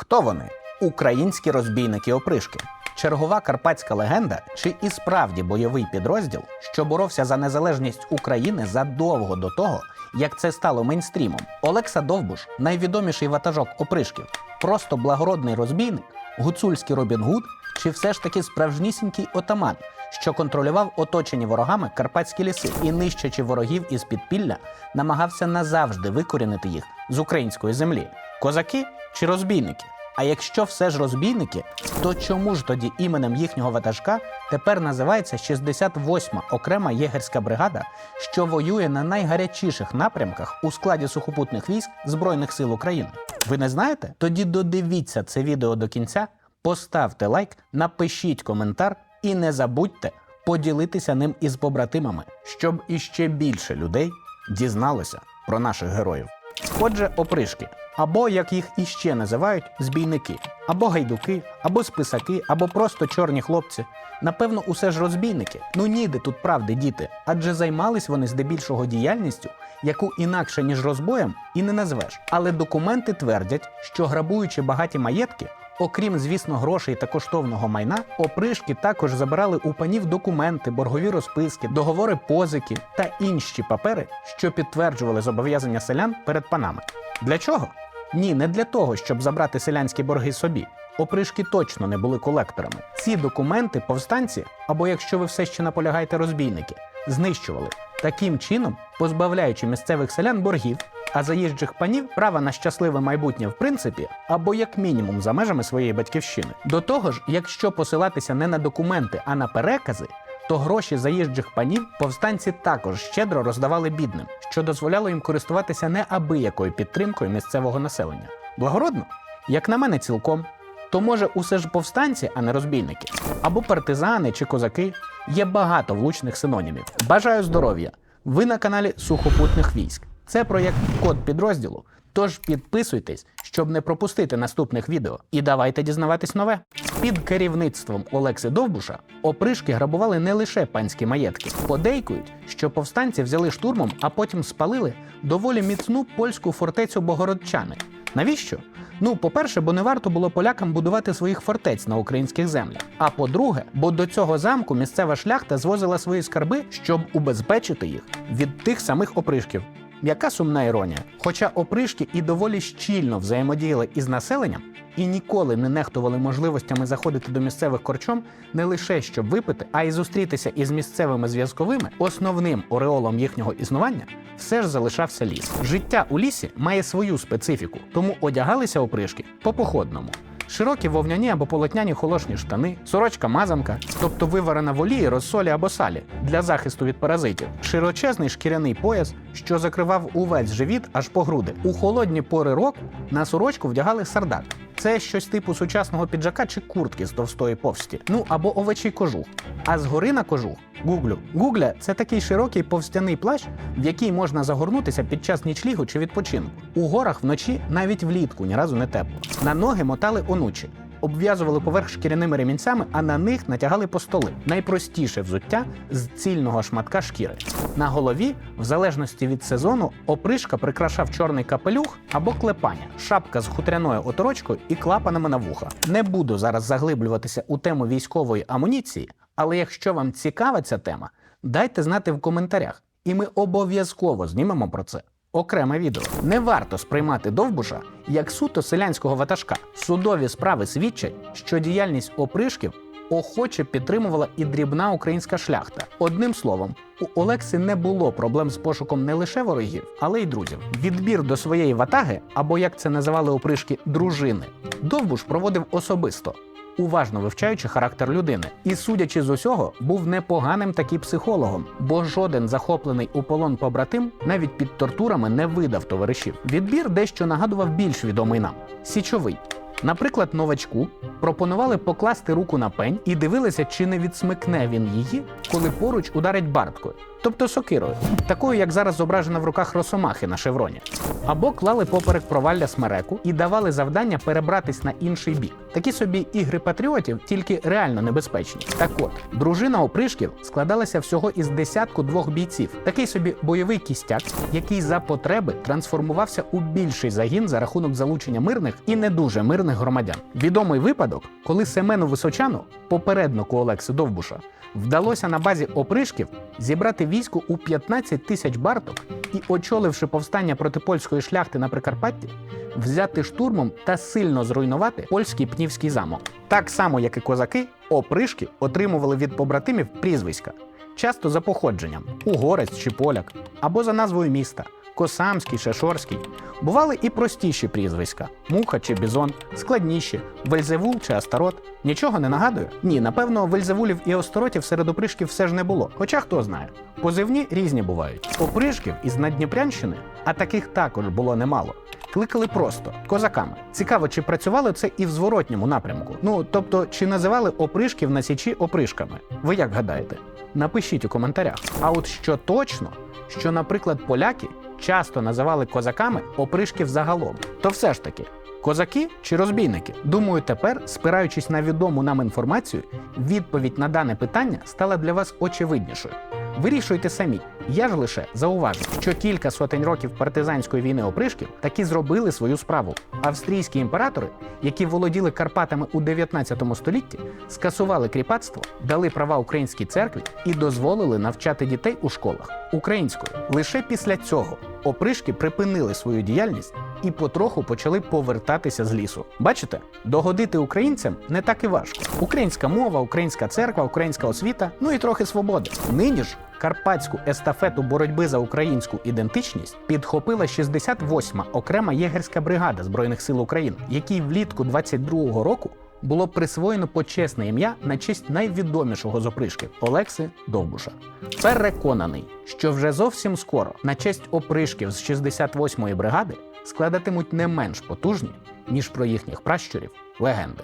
Хто вони? Українські розбійники опришки. Чергова карпатська легенда чи і справді бойовий підрозділ, що боровся за незалежність України задовго до того, як це стало мейнстрімом. Олекса Довбуш, найвідоміший ватажок опришків, просто благородний розбійник, гуцульський Робін Гуд чи все ж таки справжнісінький отаман, що контролював оточені ворогами карпатські ліси і, нищачи ворогів із підпілля, намагався назавжди викорінити їх з української землі. Козаки чи розбійники? А якщо все ж розбійники, то чому ж тоді іменем їхнього ватажка тепер називається 68-ма окрема єгерська бригада, що воює на найгарячіших напрямках у складі сухопутних військ Збройних сил України? Ви не знаєте? Тоді додивіться це відео до кінця, поставте лайк, напишіть коментар і не забудьте поділитися ним із побратимами, щоб іще більше людей дізналося про наших героїв. Отже, опришки, або як їх іще називають, збійники, або гайдуки, або списаки, або просто чорні хлопці. Напевно, усе ж розбійники. Ну ніде тут правди, діти, адже займались вони здебільшого діяльністю, яку інакше ніж розбоєм і не назвеш. Але документи твердять, що грабуючи багаті маєтки, Окрім, звісно, грошей та коштовного майна, опришки також забирали у панів документи, боргові розписки, договори позики та інші папери, що підтверджували зобов'язання селян перед панами. Для чого? Ні, не для того, щоб забрати селянські борги собі. Опришки точно не були колекторами. Ці документи повстанці, або якщо ви все ще наполягаєте розбійники, знищували таким чином, позбавляючи місцевих селян боргів, а заїжджих панів права на щасливе майбутнє в принципі, або як мінімум за межами своєї батьківщини. До того ж, якщо посилатися не на документи, а на перекази, то гроші заїжджих панів повстанці також щедро роздавали бідним, що дозволяло їм користуватися неабиякою підтримкою місцевого населення. Благородно, як на мене, цілком. То може усе ж повстанці, а не розбійники, або партизани чи козаки. Є багато влучних синонімів. Бажаю здоров'я! Ви на каналі Сухопутних військ. Це проєкт Код підрозділу. Тож підписуйтесь, щоб не пропустити наступних відео. І давайте дізнаватись нове. Під керівництвом Олекси Довбуша опришки грабували не лише панські маєтки. Подейкують, що повстанці взяли штурмом, а потім спалили доволі міцну польську фортецю Богородчани. Навіщо? Ну, по-перше, бо не варто було полякам будувати своїх фортець на українських землях. А по-друге, бо до цього замку місцева шляхта звозила свої скарби, щоб убезпечити їх від тих самих опришків. Яка сумна іронія? Хоча опришки і доволі щільно взаємодіяли із населенням і ніколи не нехтували можливостями заходити до місцевих корчом не лише щоб випити, а й зустрітися із місцевими зв'язковими, основним ореолом їхнього існування все ж залишався ліс. Життя у лісі має свою специфіку, тому одягалися опришки по походному. Широкі вовняні або полотняні холошні штани, сорочка мазанка, тобто виварена в олії, розсолі або салі для захисту від паразитів, широчезний шкіряний пояс, що закривав увесь живіт аж по груди. У холодні пори року на сорочку вдягали сардак. Це щось типу сучасного піджака чи куртки з товстої повсті, ну або овечий кожух. А згори на кожух гуглю. Гугля це такий широкий повстяний плащ, в який можна загорнутися під час нічлігу чи відпочинку. У горах вночі навіть влітку ні разу не тепло. На ноги мотали онучі. Обв'язували поверх шкіряними ремінцями, а на них натягали постоли. Найпростіше взуття з цільного шматка шкіри. На голові, в залежності від сезону, опришка прикрашав чорний капелюх або клепання, шапка з хутряною оторочкою і клапанами на вуха. Не буду зараз заглиблюватися у тему військової амуніції, але якщо вам цікава ця тема, дайте знати в коментарях, і ми обов'язково знімемо про це. Окреме відео не варто сприймати довбуша як суто селянського ватажка. Судові справи свідчать, що діяльність опришків охоче підтримувала і дрібна українська шляхта. Одним словом, у Олекси не було проблем з пошуком не лише ворогів, але й друзів. Відбір до своєї ватаги, або як це називали опришки дружини, довбуш проводив особисто. Уважно вивчаючи характер людини, і, судячи з усього, був непоганим таки психологом, бо жоден захоплений у полон побратим навіть під тортурами не видав товаришів. Відбір дещо нагадував більш відомий нам січовий. Наприклад, новачку пропонували покласти руку на пень і дивилися, чи не відсмикне він її, коли поруч ударить барткою, тобто сокирою, такою, як зараз зображена в руках росомахи на шевроні. Або клали поперек провалля смереку і давали завдання перебратись на інший бік. Такі собі ігри патріотів, тільки реально небезпечні. Так от, дружина опришків складалася всього із десятку двох бійців. Такий собі бойовий кістяк, який за потреби трансформувався у більший загін за рахунок залучення мирних і не дуже мирних мирних громадян. Відомий випадок, коли Семену Височану, попереднику Олекси Довбуша, вдалося на базі опришків зібрати військо у 15 тисяч барток і, очоливши повстання проти польської шляхти на Прикарпатті, взяти штурмом та сильно зруйнувати польський пнівський замок. Так само, як і козаки, опришки отримували від побратимів прізвиська, часто за походженням угорець чи поляк, або за назвою міста. Косамський, Шешорський. Бували і простіші прізвиська: Муха чи Бізон, складніші, Вельзевул чи Астарот. Нічого не нагадую? Ні, напевно, Вельзевулів і Осторотів серед опришків все ж не було. Хоча хто знає. Позивні різні бувають. Опришків із Надніпрянщини, а таких також було немало. Кликали просто козаками. Цікаво, чи працювало це і в зворотньому напрямку. Ну тобто, чи називали опришків на січі опришками? Ви як гадаєте? Напишіть у коментарях. А от що точно, що, наприклад, поляки часто називали козаками опришків загалом, то все ж таки. Козаки чи розбійники? Думаю, тепер, спираючись на відому нам інформацію, відповідь на дане питання стала для вас очевиднішою. Вирішуйте самі. Я ж лише зауважу, що кілька сотень років партизанської війни опришків таки зробили свою справу. Австрійські імператори, які володіли Карпатами у 19 столітті, скасували кріпацтво, дали права українській церкві і дозволили навчати дітей у школах українською. Лише після цього опришки припинили свою діяльність і потроху почали повертатися з лісу. Бачите, догодити українцям не так і важко. Українська мова, українська церква, українська освіта, ну і трохи свободи. Нині ж карпатську естафету боротьби за українську ідентичність підхопила 68-ма окрема єгерська бригада збройних сил України, якій влітку 22-го року. Було присвоєно почесне ім'я на честь найвідомішого з опришків Олекси Довбуша. Переконаний, що вже зовсім скоро на честь опришків з 68-ї бригади складатимуть не менш потужні, ніж про їхніх пращурів легенди.